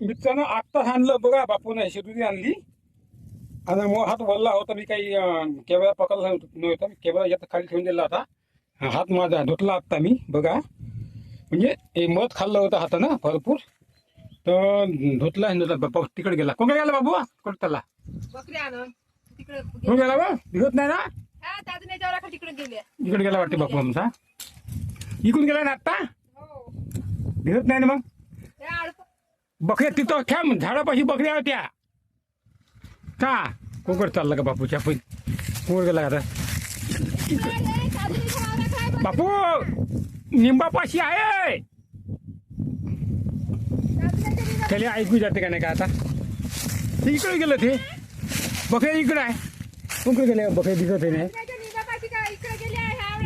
मित्रांनो आत्ताच आणलं बघा बापून शेतुरी आणली आणि मग हात वल्ला होता मी काही केवळा पकडला नव्हता मी केवळा यात खाली ठेवून दिला होता. हा, हात माझा धुतला आत्ता मी बघा. म्हणजे हे मध खाल्लं होतं हातानं भरपूर. तर धुतला तिकडे गेला. कोण गेला बाबू? कोण त्याला बकरी आणून तिकडे कोण गेला बा? दिसत नाही ना? हा तिकडे गेले. वाटते बापू आमचा इकडून गेला ना आत्ता? हो. दिसत नाही ना मग? बकऱ्या तिथं ठ्या झाडापाशी बकऱ्या होत्या. का? कोकड चालला का बापूच्या? पण कोकड गेला का आता? बापू निंबापाशी आहे. त्याला ऐकू जाते का नाही का आता? ते इकडे गेलं ते. बकऱ्या इकडे आहे. कोणकडे गेले बकऱ्या दिसत नाही.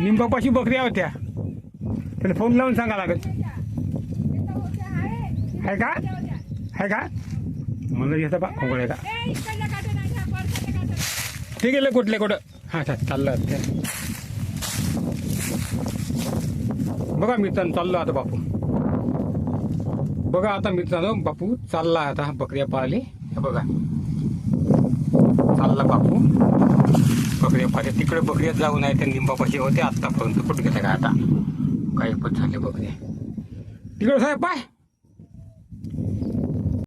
निंबापाशी बकऱ्या होत्या. त्याला फोन लावून सांगा लागेल. आहे. का? आहे का? म्हणलं येतं बा कोकड आहे का ते गेले कुठले कुठं? हा अच्छा चाललं ते बघा मित्रांनो चाललो आता बापू. बघा आता मित्रांनो बापू चालला आता बकऱ्या पाळले. हे बघा. चालला बापू. बकऱ्या पाळले तिकडे बकऱ्या जाऊन आहे त्या निंबापाशी होते. आत्तापर्यंत कुठे गेले का आता? काही पण झाले बकऱ्या तिकडे साहेब पाय.